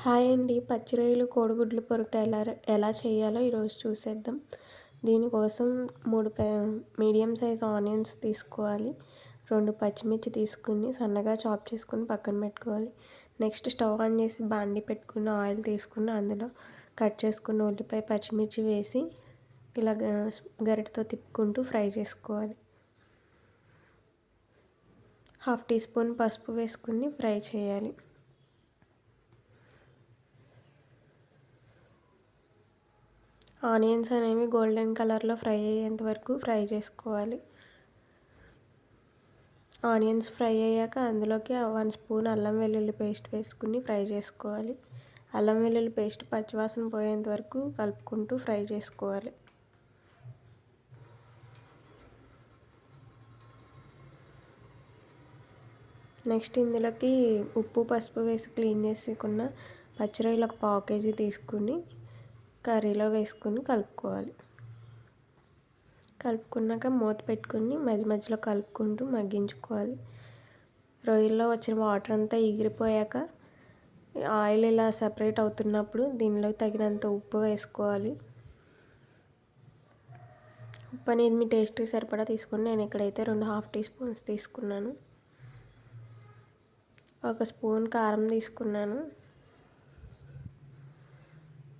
Hi అండి. పచ్చి రొయ్యలు కోడిగుడ్లు పొరుట ఎలా ఎలా చేయాలో ఈరోజు చూసేద్దాం. దీనికోసం మూడు మీడియం సైజ్ ఆనియన్స్ తీసుకోవాలి. రెండు పచ్చిమిర్చి తీసుకుని సన్నగా చాప్ చేసుకుని పక్కన పెట్టుకోవాలి. నెక్స్ట్ స్టవ్ ఆన్ చేసి బాండి పెట్టుకుని ఆయిల్ తీసుకుని అందులో కట్ చేసుకున్న ఉల్లిపాయ పచ్చిమిర్చి వేసి ఇలా గరిటతో తిప్పుకుంటూ ఫ్రై చేసుకోవాలి. హాఫ్ టీ స్పూన్ పసుపు వేసుకుని ఫ్రై చేయాలి. ఆనియన్స్ అనేవి గోల్డెన్ కలర్లో ఫ్రై అయ్యేంత వరకు ఫ్రై చేసుకోవాలి. ఆనియన్స్ ఫ్రై అయ్యాక అందులోకి వన్ స్పూన్ అల్లం వెల్లుల్లి పేస్ట్ వేసుకుని ఫ్రై చేసుకోవాలి. అల్లం వెల్లుల్లి పేస్ట్ పచ్చివాసన పోయేంత వరకు కలుపుకుంటూ ఫ్రై చేసుకోవాలి. నెక్స్ట్ ఇందులోకి ఉప్పు పసుపు వేసి క్లీన్ చేసుకున్న పచ్చిరొయ్యలు ఒక పావు కేజీ తీసుకుని కర్రీలో వేసుకుని కలుపుకోవాలి. కలుపుకున్నాక మూత పెట్టుకుని మధ్య మధ్యలో కలుపుకుంటూ మగ్గించుకోవాలి. రొయ్యల్లో వచ్చిన వాటర్ అంతా ఎగిరిపోయాక ఆయిల్ ఇలా సపరేట్ అవుతున్నప్పుడు దీనిలో తగినంత ఉప్పు వేసుకోవాలి. ఉప్పు అనేది మీ టేస్ట్కి సరిపడా తీసుకుని నేను ఇక్కడైతే రెండు హాఫ్ టీ స్పూన్స్ తీసుకున్నాను. ఒక స్పూన్ కారం తీసుకున్నాను.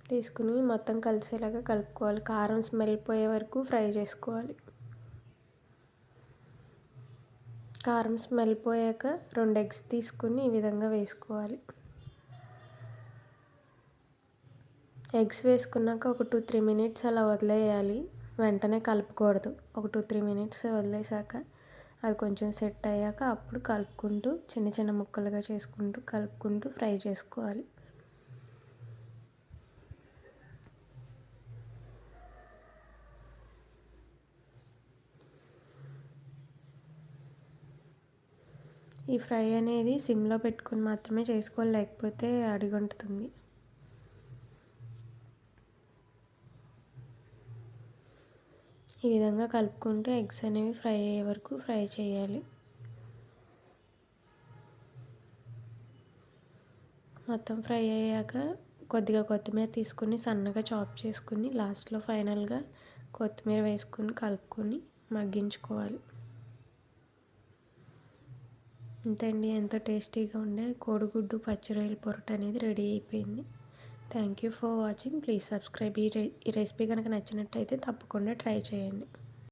తీసుకుని మొత్తం కలిసేలాగా కలుపుకోవాలి. కారం స్మెల్ పోయే వరకు ఫ్రై చేసుకోవాలి. కారం స్మెల్ పోయాక రెండు ఎగ్స్ తీసుకుని ఈ విధంగా వేసుకోవాలి. ఎగ్స్ వేసుకున్నాక ఒక టూ త్రీ మినిట్స్ అలా వదిలేయాలి. వెంటనే కలుపుకూడదు. ఒక టూ త్రీ మినిట్స్ వదిలేసాక అది కొంచెం సెట్ అయ్యాక అప్పుడు కలుపుకుంటూ చిన్న చిన్న ముక్కలుగా చేసుకుంటూ కలుపుకుంటూ ఫ్రై చేసుకోవాలి. ఈ ఫ్రై అనేది సిమ్లో పెట్టుకొని మాత్రమే చేసుకోవాలి లేకపోతే అడిగంటుతుంది. ఈ విధంగా కలుపుకుంటూ ఎగ్స్ అనేవి ఫ్రై అయ్యే వరకు ఫ్రై చేయాలి. మొత్తం ఫ్రై అయ్యాక కొద్దిగా కొత్తిమీర తీసుకుని సన్నగా చాప్ చేసుకుని లాస్ట్లో ఫైనల్గా కొత్తిమీర వేసుకుని కలుపుకొని మగ్గించుకోవాలి. అండి ఎంతో టేస్టీగా ఉండే కోడిగుడ్డు పచ్చిరొయ్యల పొరట అనేది రెడీ అయిపోయింది. Thank you for watching. Please subscribe. ఈ రె ఈ రెసిపీ కనుక నచ్చినట్టయితే తప్పకుండా ట్రై చేయండి.